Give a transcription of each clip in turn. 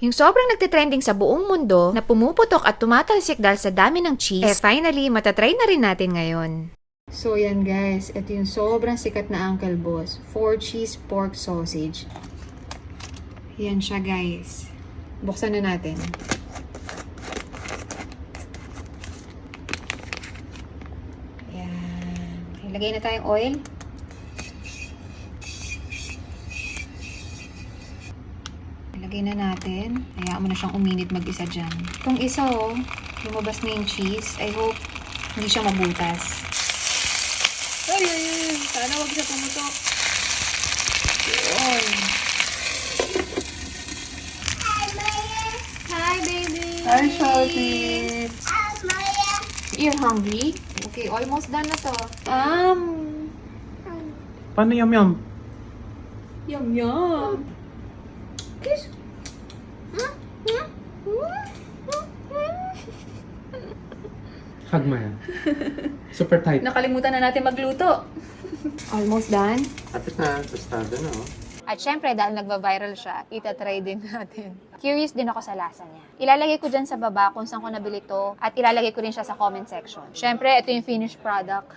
Yung sobrang nagtitrending sa buong mundo na pumuputok at tumatalsik dahil sa dami ng cheese, eh finally, matatry na rin natin ngayon. So yan guys, ito yung sobrang sikat na Uncle Boss. 4 cheese pork sausage. Yan siya guys. Buksan na natin. Yan. Ilagay na tayong oil. Ilagay na natin. Hayaan mo na siyang uminit mag-isa dyan. Itong isa oh, lumabas na yung cheese. I hope hindi siya mabutas. Ay, ay, ay. Sana wag siya pumutok. Yun. Hi, baby. Hi, Shorty. You're hungry? Okay, almost done na to. Um, Paano yum yum? yum yum. Kiss. Hug mo yan. Super tight. Nakalimutan na natin magluto. Almost done. Kapit na, tostado na oh. At syempre, dahil nagva-viral siya, itatry din natin. Curious din ako sa lasa niya. Ilalagay ko dyan sa baba kung saan ko nabili to at ilalagay ko rin siya sa comment section. Syempre, ito yung finished product.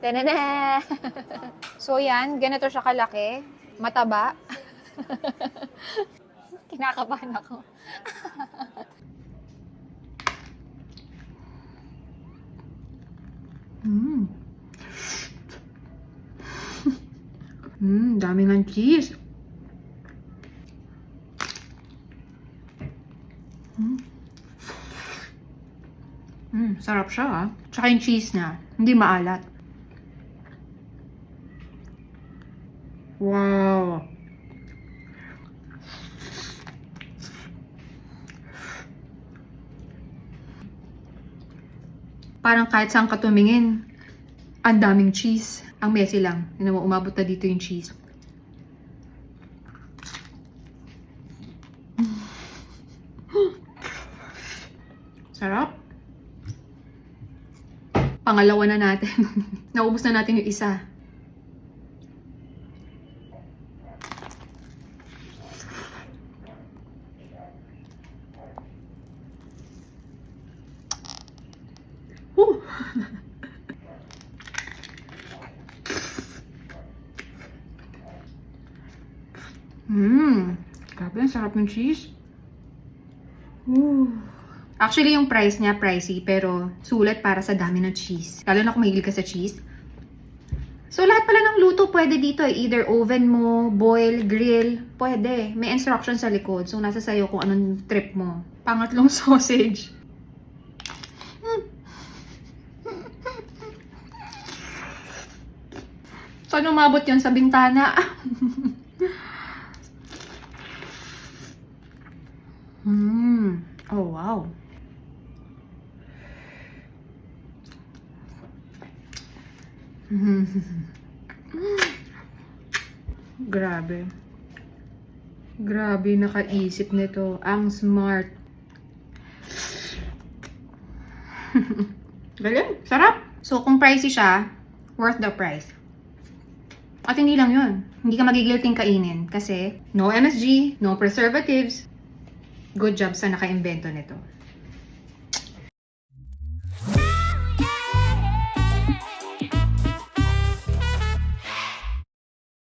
Tanana! so yan, ganito siya kalaki. Mataba. Kinakabahan ako. Mmm. Mmm, dami ng cheese. Mmm. Mmm, sarap siya ah. Tsaka yung cheese niya, hindi maalat. Wow. Parang kahit saan ka tumingin, ang daming cheese. Ang messy lang. Yun mo, umabot na dito yung cheese. Sarap. Pangalawa na natin. Naubos na natin yung isa. Mmm. Grabe, ang sarap ng cheese. Ooh. Actually, yung price niya, pricey, pero sulit para sa dami ng cheese. Lalo na kung mahilig ka sa cheese. So, lahat pala ng luto pwede dito. eh. Either oven mo, boil, grill, pwede. May instruction sa likod. So, nasa sayo kung anong trip mo. Pangatlong sausage. Saan umabot yun sa bintana? Hmm. Oh, wow. Grabe. Grabe, nakaisip nito. Ang smart. Galing. Sarap. So, kung pricey siya, worth the price. At hindi lang yun. Hindi ka magigilting kainin kasi no MSG, no preservatives. Good job sa naka-invento nito.